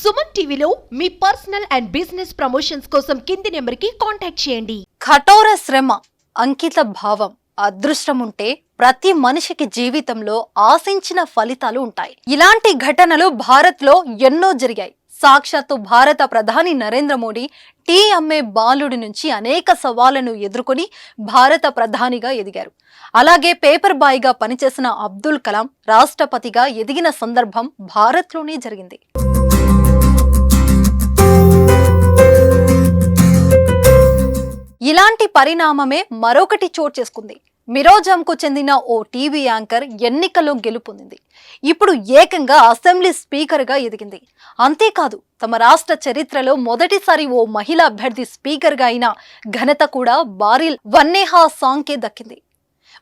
సుమన్ టీవీలో మీ personal and business promotions కోసం కింది నెంబర్కి కాంటాక్ట్ చేయండి. కఠోర శ్రమ అంకిత భావం అదృష్టం ఉంటే ప్రతి మనిషికి జీవితంలో ఆశించిన ఫలితాలు ఉంటాయి. ఇలాంటి ఘటనలు భారత్లో ఎన్నో జరిగాయి. సాక్షాత్తు భారత ప్రధాని నరేంద్ర మోడీ టీ అమ్మే బాలుడి నుంచి అనేక సవాళ్ళను ఎదుర్కొని భారత ప్రధానిగా ఎదిగారు. అలాగే పేపర్ బాయ్గా పనిచేసిన అబ్దుల్ కలాం రాష్ట్రపతిగా ఎదిగిన సందర్భం భారత్లోనే జరిగింది. ఇలాంటి పరిణామమే మరొకటి చోటు చేసుకుంది. మిరోజాంకు చెందిన ఓ టీవీ యాంకర్ ఎన్నికల్లో గెలుపొందింది ఇప్పుడు ఏకంగా అసెంబ్లీ స్పీకర్గా ఎదిగింది. అంతేకాదు తమ రాష్ట్ర చరిత్రలో మొదటిసారి ఓ మహిళ అభ్యర్థి స్పీకర్గా అయిన ఘనత కూడా బారిల్ వన్నేహా సాంగ్కే దక్కింది.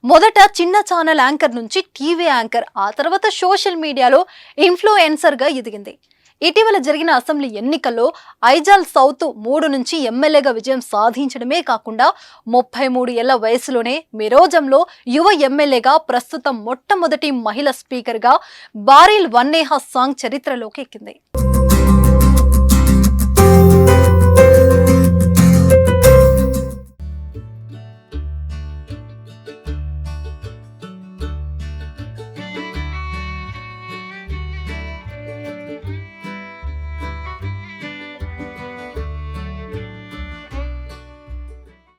మొదట చిన్న ఛానల్ యాంకర్ నుంచి టీవీ యాంకర్ ఆ తర్వాత సోషల్ మీడియాలో ఇన్ఫ్లుయెన్సర్గా ఎదిగింది. ఇటీవల జరిగిన అసెంబ్లీ ఎన్నికల్లో ఐజాల్ సౌత్ మూడు నుంచి ఎమ్మెల్యేగా విజయం సాధించడమే కాకుండా ముప్పై మూడు ఏళ్ళ వయసులోనే మిరోజంలో యువ ఎమ్మెల్యేగా ప్రస్తుతం మొట్టమొదటి మహిళ స్పీకర్గా బారిల్ వన్నేహా సాంగ్ చరిత్రలోకి ఎక్కింది